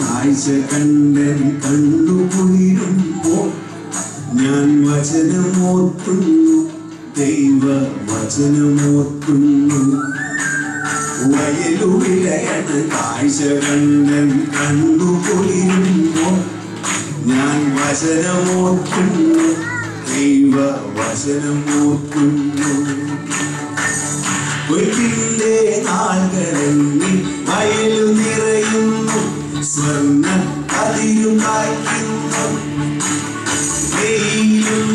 കാഴ്ച കണ്ടൻ കണ്ടു കുളിരുമ്പോ ഞാൻ വചനമോർക്കുന്നു ദൈവ വചനമോർക്കുന്നു വയലുവിലയണ് കാഴ്ച കണ്ടൻ കണ്ടു കുളിരുമ്പോ ഞാൻ വചനമോർക്കുന്നു ദൈവ വചനമോർക്കുന്നു ഒരിന്റെ നാളുകളിൽ വയലു നിറയുന്നു സ്വർണ കതിരും കായ്ക്കുന്നു വെയിലും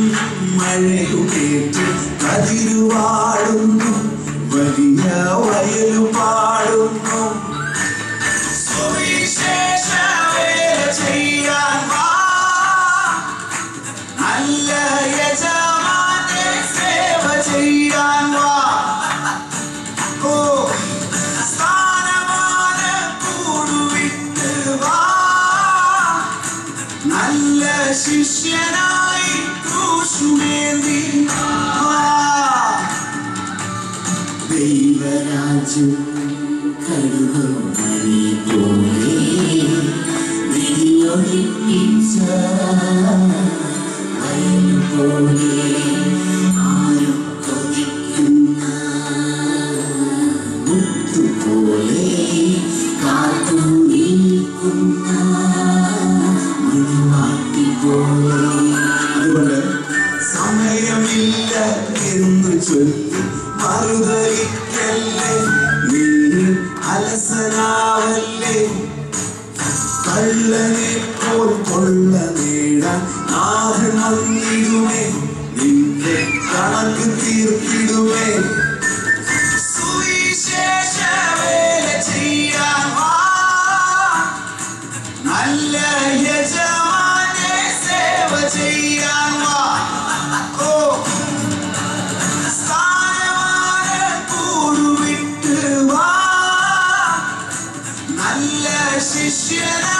മഴയുമേറ്റ് കതിരുവാടുന്നു വലിയ വയലു പാടുന്നു. ദൈവരാജ്യം കടുകമണി പോലെ വിധിയൊഴിപ്പിച്ച വയൽ പോലെ ആരും കൊതിക്കുന്ന മുത്തുപോലെ കാത്തു നിൽക്കുന്ന മണിമാട്ടി പോലെ അതുകൊണ്ട് സമയമില്ല എന്ന് ചൊല്ലി മറുതലിക്കല്ലേ വന്നിടുമേ നിന്റെ കണക്ക് തീർത്തിടുമേ. സുവിശേഷ വേല ചെയ്യാൻ നല്ല യജമാനെ സേവ ചെയ്യാൻ ഓ. സ്ഥാനമാന കൂടുവിട്ട് വാ. നല്ല ശിഷ്യനായി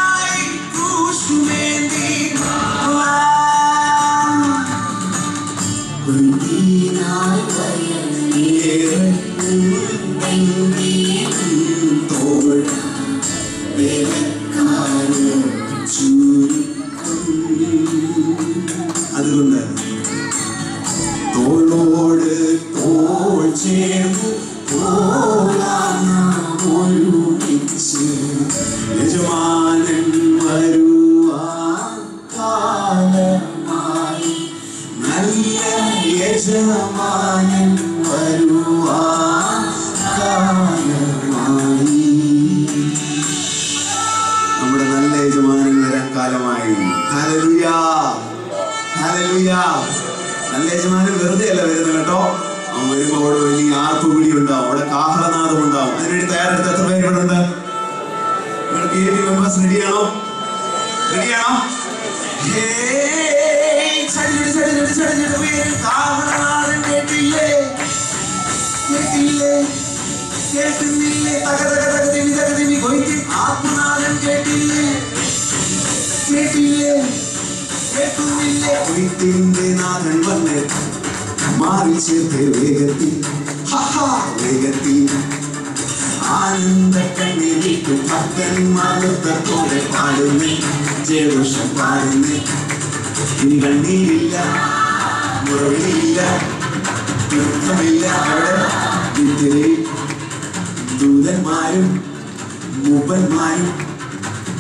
കാലമായി. നല്ല യജമാനൻ വെറുതെ അല്ല വരുന്നത് കേട്ടോ? അവൻ വരുമ്പോൾ അവിടെ വലിയ ആർപ്പുവിളി ഉണ്ടാവും അവിടെ കാഹളനാദം ഉണ്ടാവും. അതിനുവേണ്ടി തയ്യാറെടുത്ത് എത്ര പേര് ഇവിടെ ഉണ്ട് പി എ മെമ്പേഴ്സ് റെഡിയാണോ റെഡിയാണോ കേട്ടില്ലേ? കേട്ടില്ലേ? കേട്ടുന്നില്ലേ തക കൊയ്ത്തിന്റെ നാഥൻ വന്ന് മാറി ചേർത്ത് വേഗത്തിൽ. വേഗത്തിൽ. ആനന്ദ കണ്ണീരിട്ടു ഭക്തന്മാർത്തോടെ പാടുന്നേ. ജയഘോഷം പാടുന്നേ. കണ്ണീരില്ല മുറവില്ല ദുഃഖമില്ല അവിടെ വിത്തിരി ദൂതന്മാരും മൂപ്പന്മാരും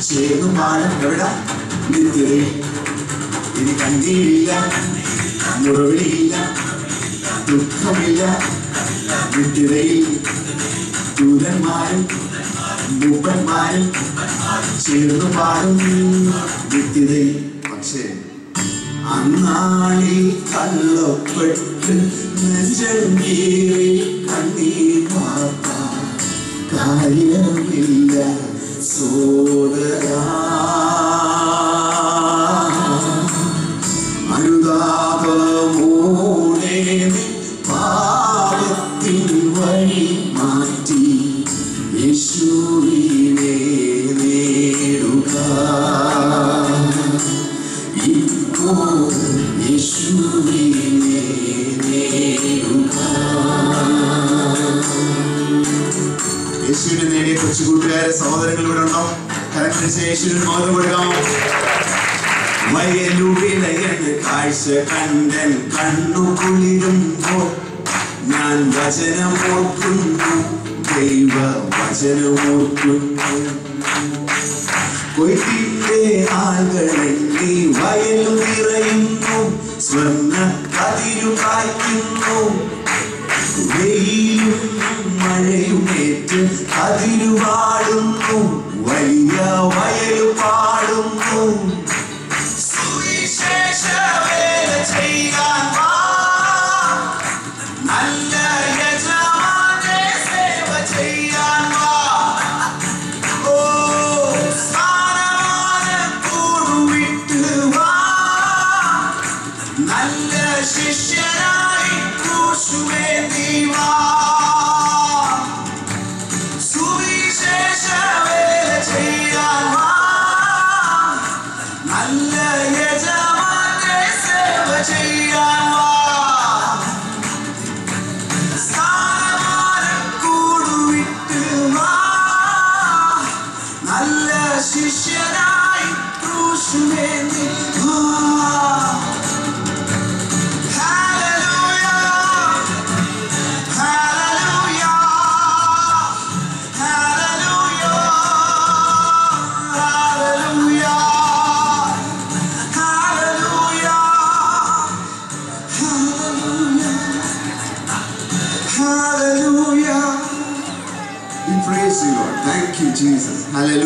ചേർന്നു പാടും. എവിടെ? നിത്യതേ ഇനി കണ്ണീരില്ല മുറവിളിയില്ല ദുഃഖമില്ല നിത്യതയിൽ ദൂതന്മാരും മൂപ്പന്മാരും ചേർന്നു പാടും നിത്യതയിൽ പക്ഷേ അന്നാളി കള്ളപ്പെട്ട് കണ്ണീർ പാർത്ത കാര്യമില്ല സോദരാ വഴി മാറ്റി യേശുവിനെ നേടുക. ഇപ്പോ യേശുവിനെ നേടുക. യേശുവിനെ നേടിയ കൊച്ചു കൂട്ടുകാരെ സഹോദരങ്ങൾ ഇവിടെ ഉണ്ടോ കരങ്ങൾ യേശുവിന് മാത്രം കൊടുക്കാം. വയലുവിളയണ് കാഴ്ച കണ്ടൻ കണ്ണു കുളിരുമ്പോ ഞാൻ വചനമോർക്കുന്നു. ദൈവ വചനമോർക്കുന്നു. കൊയ്ത്തിന്റെ നീ വയൽ നിറയുന്നു. സ്വർണ കതിരു കായ്ക്കുന്നു. വെയിലും മഴയുമേറ്റ് കതിരു പാടുന്നു വലിയ വയലു പാടുന്നു. നല്ല യജമാനെ സേവ ചെയ്യാൻ വാ സ്ഥാനമാനം Thank you, Jesus. Hallelujah.